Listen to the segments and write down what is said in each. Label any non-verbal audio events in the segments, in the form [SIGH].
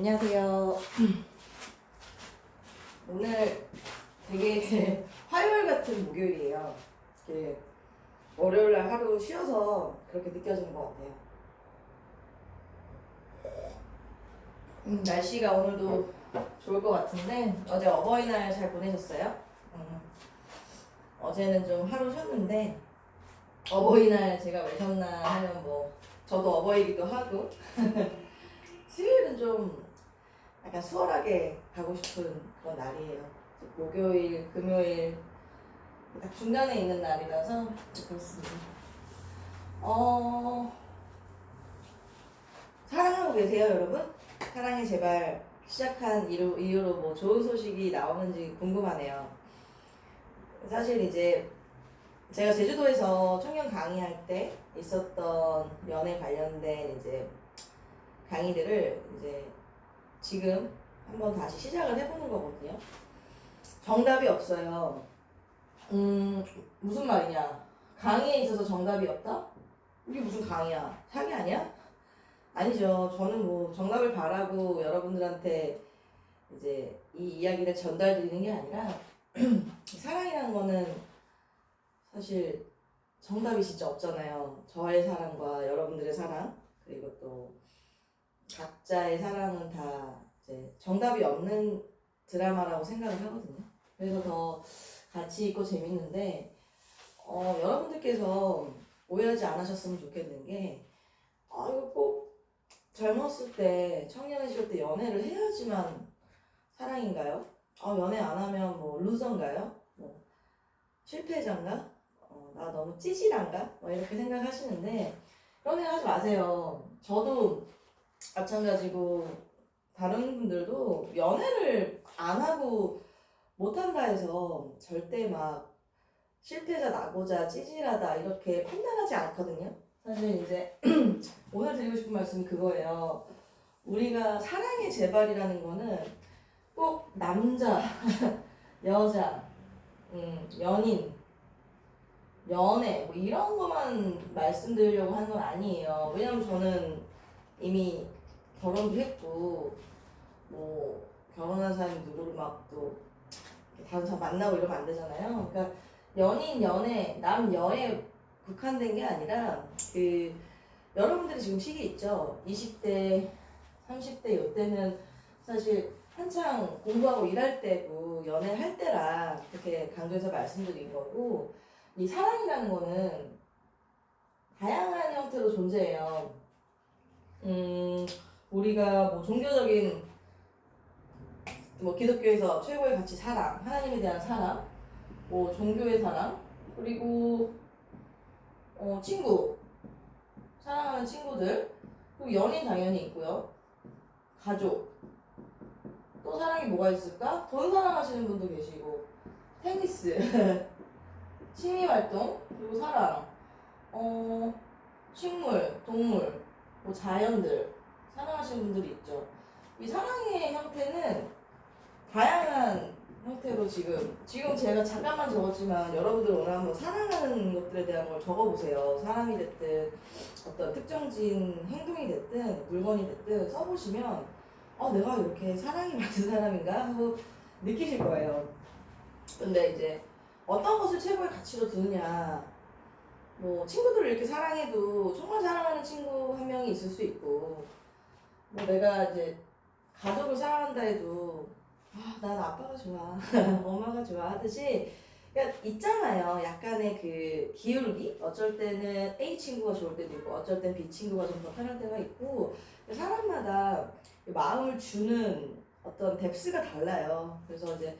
안녕하세요. 오늘 되게 [LAUGHS] 화요일 같은 목요일이에요. 이렇게 월요일 날 하루 쉬어서 그렇게 느껴지는 것 같아요. 음, 날씨가 오늘도 좋을 것 같은데 어제 어버이날 잘 보내셨어요? 음, 어제는 좀 하루 쉬었는데 어버이날 제가 왜 쉬었나 하면 뭐 저도 어버이기도 하고 [LAUGHS] 수요일은 좀 약간 수월하게 가고 싶은 그런 날이에요. 목요일, 금요일 딱 중간에 있는 날이라서 그렇습니다. 어 사랑하고 계세요, 여러분? 사랑이 제발 시작한 이유, 이후로 뭐 좋은 소식이 나오는지 궁금하네요. 사실 이제 제가 제주도에서 청년 강의할 때 있었던 연애 관련된 이제 강의들을 이제 지금 한번 다시 시작을 해보는 거거든요. 정답이 없어요. 음, 무슨 말이냐. 강의에 있어서 정답이 없다? 이게 무슨 강의야? 사기 아니야? 아니죠. 저는 뭐 정답을 바라고 여러분들한테 이제 이 이야기를 전달드리는 게 아니라 [CLEARS THROAT] 사랑이라는 거는 사실 정답이 진짜 없잖아요. 저의 사랑과 여러분들의 사랑 그리고 또 각자의 사랑은 다 이제 정답이 없는 드라마라고 생각을 하거든요. 그래서 더 가치 있고 재밌는데 어, 여러분들께서 오해하지 않으셨으면 좋겠는 게 아, 이거 꼭 젊었을 때 청년이실 때 연애를 해야지만 사랑인가요? 아, 연애 안 하면 뭐 루저인가요? 뭐 실패자인가? 어, 나 너무 찌질한가? 뭐 이렇게 생각하시는데 그런 생각 하지 마세요. 저도 마찬가지고 다른 분들도 연애를 안 하고 못한다 해서 절대 막 실패자 나고자 찌질하다 이렇게 판단하지 않거든요. 사실 이제 [CLEARS THROAT] 오늘 드리고 싶은 말씀이 그거예요. 우리가 사랑의 재발이라는 거는 꼭 남자, [LAUGHS] 여자, 음, 연인, 연애 뭐 이런 것만 말씀드리려고 하는 건 아니에요. 왜냐면 저는 이미 결혼도 했고 뭐 결혼한 사람이 누구를 막 또 다른 사람 만나고 이러면 안 되잖아요. 그러니까 연인, 연애, 남, 여에 국한된 게 아니라 그 여러분들이 지금 시기 있죠. 20대, 30대 이때는 사실 한창 공부하고 일할 때고 연애할 때라 그렇게 강조해서 말씀드린 거고 이 사랑이라는 거는 다양한 형태로 존재해요. 음, 우리가 뭐 종교적인 뭐 기독교에서 최고의 가치 사랑, 하나님에 대한 사랑, 뭐 종교의 사랑, 그리고 어, 친구, 사랑하는 친구들, 그리고 연인 당연히 있고요. 가족. 또 사랑이 뭐가 있을까? 돈 사랑하시는 분도 계시고, 테니스, [LAUGHS] 취미 활동, 그리고 사랑, 어, 식물, 동물, 뭐 자연들 사랑하시는 분들이 있죠. 이 사랑의 형태는 다양한 형태로 지금 지금 제가 잠깐만 적었지만 여러분들 오늘 한번 사랑하는 것들에 대한 걸 적어보세요. 사람이 됐든 어떤 특정진 행동이 됐든 물건이 됐든 써보시면 어 내가 이렇게 사랑이 많은 사람인가 하고 느끼실 거예요. 근데 이제 어떤 것을 최고의 가치로 두느냐 뭐 친구들을 이렇게 사랑해도 정말 사랑하는 친구 한 명이 있을 수 있고 뭐 내가 이제 가족을 사랑한다 해도 아, 난 아빠가 좋아. [LAUGHS] 엄마가 좋아 하듯이 그러니까 있잖아요. 약간의 그 기울기? 어쩔 때는 A 친구가 좋을 때도 있고 어쩔 땐 B 친구가 좀 더 편할 때가 있고 사람마다 마음을 주는 어떤 뎁스가 달라요. 그래서 이제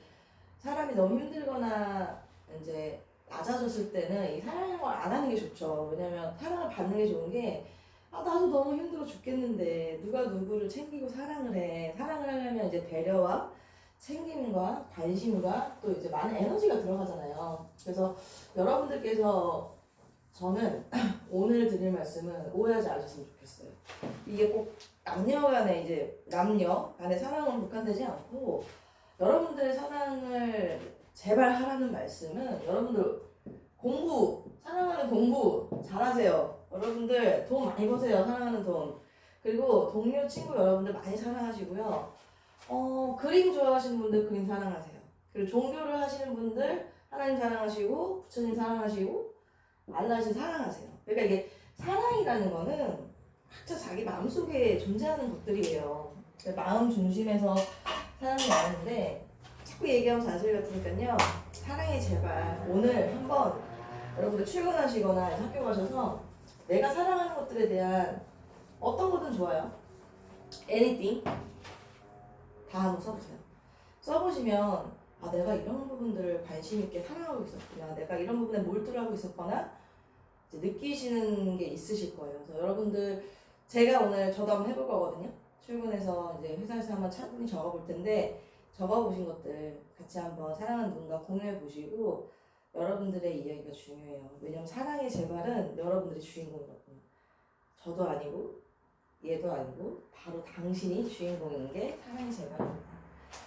사람이 너무 힘들거나 이제 낮아졌을 때는 이 사랑을 안 하는 게 좋죠. 왜냐면 사랑을 받는 게 좋은 게 아, 나도 너무 힘들어 죽겠는데 누가 누구를 챙기고 사랑을 해. 사랑을 하려면 이제 배려와 챙김과 관심과 또 이제 많은 에너지가 들어가잖아요. 그래서 여러분들께서 저는 [CLEARS THROAT] 오늘 드릴 말씀은 오해하지 않으셨으면 좋겠어요. 이게 꼭 남녀 간에 이제 남녀 간의 사랑은 국한되지 않고 여러분들의 사랑을 제발 하라는 말씀은 여러분들 공부 사랑하는 공부 잘하세요. 여러분들 돈 많이 버세요. 사랑하는 돈. 그리고 동료 친구 여러분들 많이 사랑하시고요. 어, 그림 좋아하시는 분들 그림 사랑하세요. 그리고 종교를 하시는 분들 하나님 사랑하시고 부처님 사랑하시고 알라신 사랑하세요. 그러니까 이게 사랑이라는 거는 각자 자기 마음속에 존재하는 것들이에요. 그러니까 마음 중심에서 사랑이 나는데 자꾸 얘기하면 잔소리 같으니까요. 사랑해 제발 오늘 한번 여러분들 출근하시거나 학교 가셔서 내가 사랑하는 것들에 대한 어떤 거든 좋아요. anything 다 한번 써보세요. 써보시면 아 내가 이런 부분들을 관심 있게 사랑하고 있었구나. 내가 이런 부분에 몰두하고 있었거나 느끼시는 게 있으실 거예요. 그래서 여러분들 제가 오늘 저도 한번 해볼 거거든요. 출근해서 이제 회사에서 한번 차분히 적어볼 텐데 적어보신 것들 같이 한번 사랑하는 누군가 공유해 보시고 여러분들의 이야기가 중요해요. 왜냐면 사랑의 재발은 여러분들이 주인공이거든요. 저도 아니고 얘도 아니고 바로 당신이 주인공인 게 사랑의 재발입니다.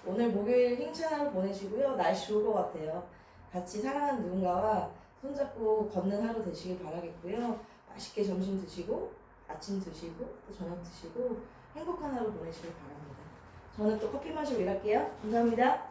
오늘 목요일 힘찬 하루 보내시고요. 날씨 좋을 것 같아요. 같이 사랑하는 누군가와 손잡고 걷는 하루 되시길 바라겠고요. 맛있게 점심 드시고 아침 드시고 또 저녁 드시고 행복한 하루 보내시길 바랍니다. 저는 또 커피 마시고 일할게요. 감사합니다.